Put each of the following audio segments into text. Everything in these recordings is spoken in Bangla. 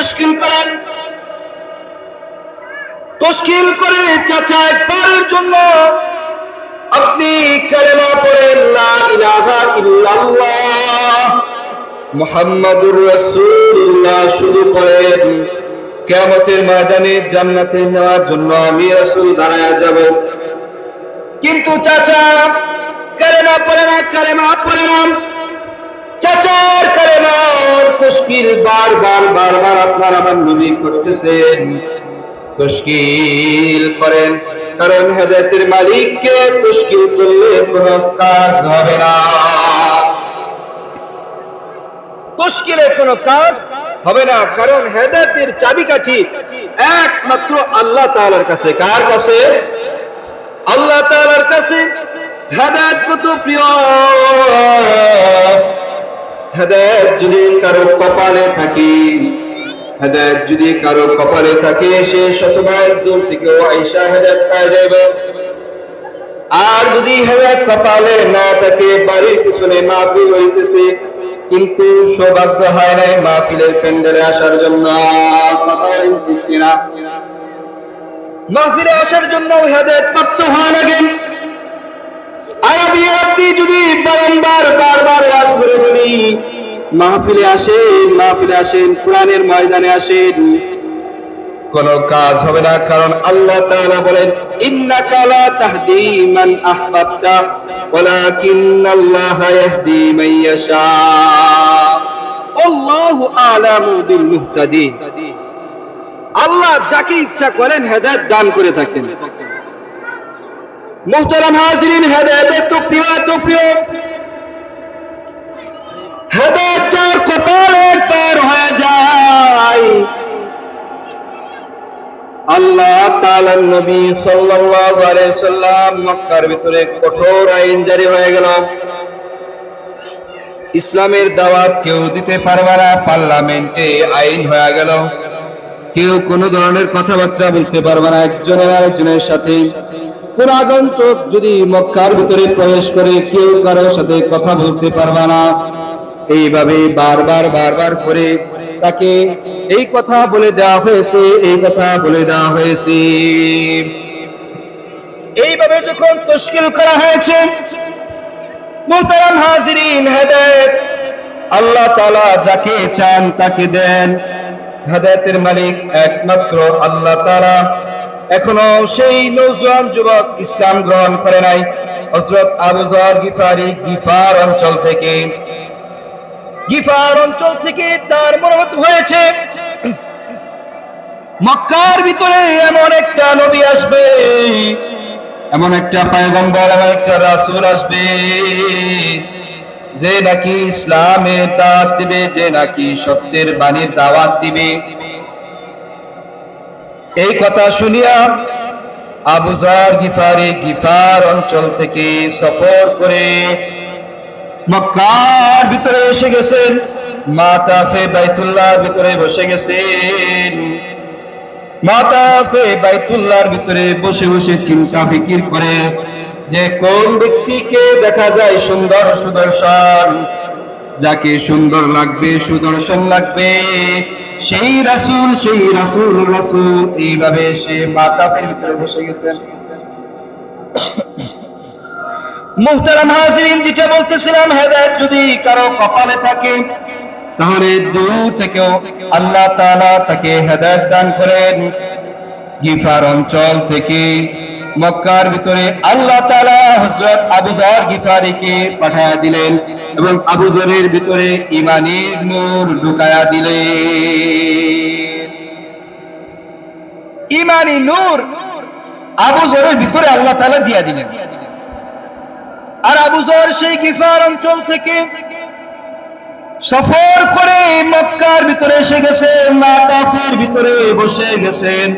তশকিল করেন। তশকিল করে চাচা একবারের জন্য আপনি কালেমা পড়েন, লা ইলাহা ইল্লাল্লাহ। মুহাম্মাদুর রাসূলুল্লাহ শুরু করেন কিয়ামতের ময়দানে জান্নাতে নেওয়ার জন্য আমি রাসূল দাঁড়ায়া যাব। কিন্তু চাচা কালেমা পড়ে না, কালেমা পড়ে না। চাচার তশকিল বারবার বারবার আপনার আমার নবী করতেছেন। তশকিল করেন, কারণ হেদায়তের মালিককে তশকিল করলে কোনো কাজ হবে না। তশকিলে কোনো কাজ হবে না, কারণ হেদায়তের চাবিকাঠি একমাত্র আল্লাহ তাআলার কাছে। কার কাছে? আল্লাহ তাআলার কাছে। হেদায়ত কত প্রিয়? হেদায়ত যদি কারও কপালে থাকে, হেদায়ত যদি কারও কপালে থাকে, সে শতমাইল দূর থেকে আইসা হেদায়ত পাওয়া যাবে আর যদি হেদায়ত কপালে না থাকে, বাড়ির পিছনে মাহফিল হইতেছে, কিন্তু সৌভাগ্য হয় নাই মাহফিলের প্যান্ডেলে আসার জন্য। মাহফিলে আসার জন্য হেদায়ত প্রাপ্ত হওয়া লাগে। আর আমি আপনি যদি বারংবার করে বলি, মাহফিলে আসেন মাহফিলে আসেন, কোরআনের ময়দানে আসেন। কোন কাজ হবে না, কারণ আল্লাহ তাআলা বলেন, ইন্নাকা লা তাহদি মান আহবাবতা ইয়াহদি মান ইয়াশা। আল্লাহু আ'লামু বিল আল্লাহ যাকে ইচ্ছা করেন হেদায়েত দান করে থাকেন। মোহতারাম হাজিরিন, হেদায়েতের তো প্রিয় তো প্রিয় হেদায়েত চার কপালে পার হয়ে যায়। আল্লাহ তাআলার নবী সাল্লাল্লাহু আলাইহি সাল্লাম মক্কার ভিতরে কঠোর আইন জারি হয়ে গেল। ইসলামের দাওয়াত কেউ দিতে পারবে না, পার্লামেন্টে আইন হয়ে গেল। কেউ কোনো ধরনের কথাবার্তা বলতে পারবে না, একজনের আরেকজনের সাথে। কোন আগন্তুক যদি মক্কার ভিতরে প্রবেশ করে কেউ কারোর সাথে কথা বলতে পারবে না। এইভাবে বারবার বারবার করে তাকে এই কথা বলে দেওয়া হয়েছে, এই কথা বলে দেওয়া হয়েছে। এইভাবে যখন তশকিল করা হয়েছে, মোহতারাম হাজিরিন হেদায়েত, আল্লাহ তাআলা যাকে চান তাকে দেন। হেদায়েতের মালিক একমাত্র আল্লাহ তাআলা। এখনও সেই নৌজওয়ান যুবক ইসলাম গ্রহণ করে নাই। হযরত আবু যর গিফারি গিফার অঞ্চল থেকে। গিফার অঞ্চল থেকে তার মনোমত হয়েছে। মক্কার ভিতরে এমন একটা নবী আসবে, এমন একটা পায়গম্বর, এমন একটা রাসূল আসবে, যে নাকি ইসলামের দাওয়াত দিবে, যে নাকি সত্যের বাণীর দাওয়াত দিবে। এই কথা শুনিয়া আবু জার গিফারি গিফার অঞ্চল থেকে সফর করে মক্কার ভিতরে এসে গেছেন। মাতাফে বাইতুল্লাহর ভিতরে বসে গেছেন। মাতাফে বাইতুল্লাহর ভিতরে বসে বসে চিন্তা ফিকির করে যে কোন ব্যক্তিকে দেখা যায় সুন্দর সুদর্শন যাকে সুন্দর লাগবে, সুদর্শন লাগবে। সেই রাসূল সেই রাসূল রাসূল, এইভাবে সে মাতাফের ভিতরে বসে গেছেন মুহতারাম হাজিরিন যেটা বলতেছিলাম হেদায়েত যদি কারও কপালে থাকে, তাহলে দূর থেকেও আল্লাহ তাআলা তাকে হেদায়ত দান করেন। গিফার অঞ্চল থেকে মক্কার ভিতরে আল্লাহ তাআলা হযরত আবু যর গিফারিকে পাঠায়া দিলেন এবং আবু যরের ভিতরে ঈমানের নূর ঢুকায়া দিলেন। ঈমানি নূর আবু যরের ভিতরে আল্লাহ তাআলা দিয়া দিলেন। আর আবু যর সেই গিফার অঞ্চল থেকে সফর করে মক্কার ভিতরে এসে গেছেন মাতাফের ভিতরে বসে গেছেন।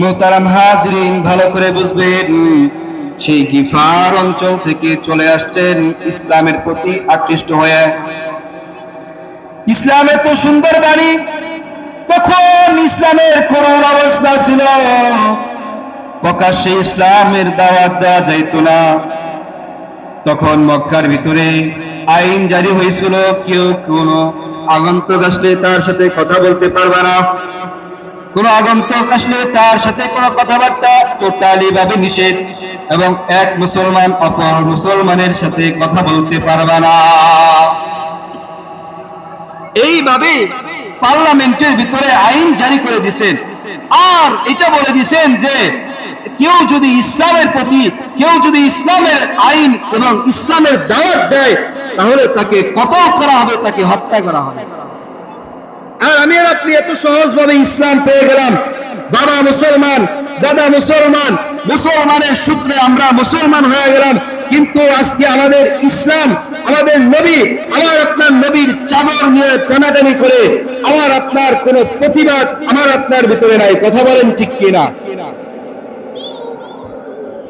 মোহতারাম হাজরিন, ভালো করে বুঝবেন, সেই গিফার অঞ্চল থেকে চলে আসছেন ইসলামের প্রতি আকৃষ্ট হয়ে। ইসলামের তো সুন্দর বাণী তখন ইসলামের করুণ অবস্থা ছিল? প্রকাশ্যে ইসলামের দাওয়াত দেওয়া যাইত না। তখন মক্কার ভিতরে আইন জারি হয়েছিল, কেউ কোন আগন্তক আসলে তার সাথে কথা বলতে পারবে না। কোন আগন্তক আসলে তার সাথে কোনো কথাবার্তা টোটালি ভাবে নিষেধ এবং এক মুসলমান অপর মুসলমানের সাথে কথা বলতে পারবে না। এইভাবে পার্লামেন্টের ভিতরে আইন জারি করে দিয়েছেন আর এটা বলে দিয়েছেন যে কেউ যদি ইসলামের প্রতি, কেউ যদি ইসলামের আইন এবং ইসলামের দাওয়াত দেয়, তাহলে তাকে কতল করা হবে, তাকে হত্যা করা হবে। আর আমি আর আপনি এত সহজভাবে ইসলাম পেয়ে গেলাম। বাবা মুসলমান, দাদা মুসলমান, মুসলমানের সূত্রে আমরা মুসলমান হয়ে গেলাম। কিন্তু আজকে আমাদের ইসলাম, আমাদের নবী, আমার আপনার নবীর চাদর নিয়ে টানাটানি করে আমার আপনার কোনো প্রতিবাদ আমার আপনার ভিতরে নাই। কথা বলেন ঠিক কিনা?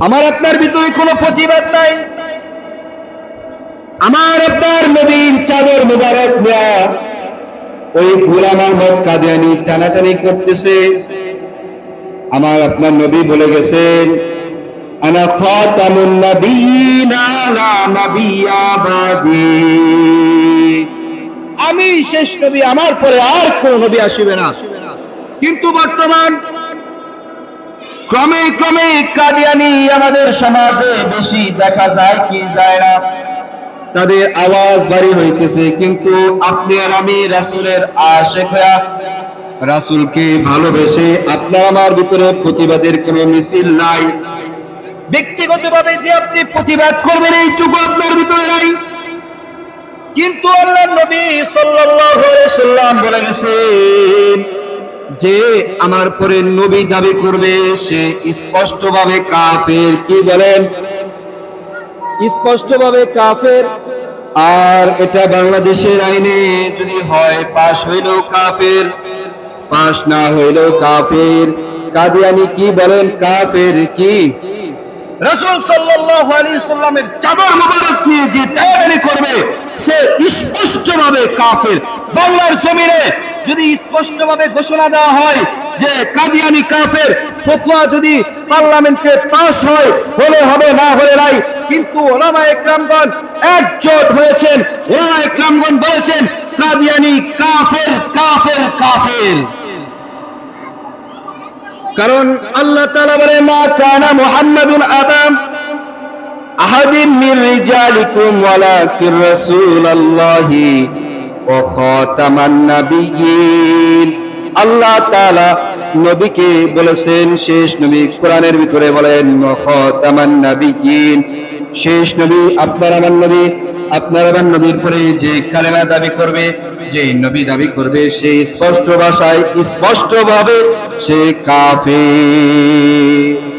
আমার আপনার ভিতরে কোনো প্রতিবাদ নাই। আমার আপনার নবীর চাদর মুবারক নেয়া। ওই গোলাম আহমদ কাদিয়ানি টানাটানি করতেছে। আমার আপনার নবী বলে গেছেন, আনা খাতামুন নাবিয়িনা লা নাবিয়্যা বাদি। আমি শেষ নবী, আমার পরে আর কোন নবী আসিবে না। কিন্তু বর্তমান ক্রমে ক্রমে কাদিয়ানি আমাদের সমাজে বেশি দেখা যায় কি যায় না। তাদের আওয়াজ বাড়ি হইতেছে, কিন্তু আপনি আর আমি রাসূলের হইয়া রাসূলকে ভালোবেসে আপনার আমার ভিতরে প্রতিবাদের কোনো মিছিল নাই। ব্যক্তিগতভাবে যে আপনি প্রতিবাদ করবেন, এইটুকু আপনার ভিতরে নাই। কিন্তু আল্লাহ নবী সাল্লাম বলে গেছেন যে, আমার পরে নবী দাবি করবে, সে স্পষ্টভাবে কাফের। কি বলেন? স্পষ্টভাবে কাফের। আর এটা বাংলাদেশের আইনে যদি হয় পাশ হইল কাফের পাশ না হইল কাফের। কাদিয়ানি কি বলেন? কাফের কি? রাসূল সাল্লাল্লাহু আলাইহি সাল্লামের চাদর মোবারক নিয়ে যে টানাটানি করবে সে স্পষ্টভাবে কাফের। বাংলার জমিনে যদি স্পষ্টভাবে ঘোষণা দেওয়া হয় যে কাদিয়ানি কাফের ফতোয়া যদি পার্লামেন্টে পাস হয়, হলে হবে না, হলে নাই। কিন্তু ওলামা একরামগণ একজোট হয়েছেন। ওলামা একরামগণ বলেছেন, কাদিয়ানি কাফের কাফের কাফের। কারণ আল্লাহ তাআলা বলে, মা কানা মুহাম্মাদুন আবাম আহাদিন মির রিজালিকুম ওয়ালাকির রাসূলুল্লাহি ওয়া খাতামান নাবিয়্যিন। আল্লাহ তাআলা নবীকে বলেছেন, শেষ নবী কোরআনের ভিতরে বলেন খাতামান শেষ নবী আপনার আমার নবী, আপনার আমার নবীর পরে যে কালেমা দাবি করবে, যে নবী দাবি করবে, সে স্পষ্ট ভাষায় স্পষ্ট ভাবে সে কাফের।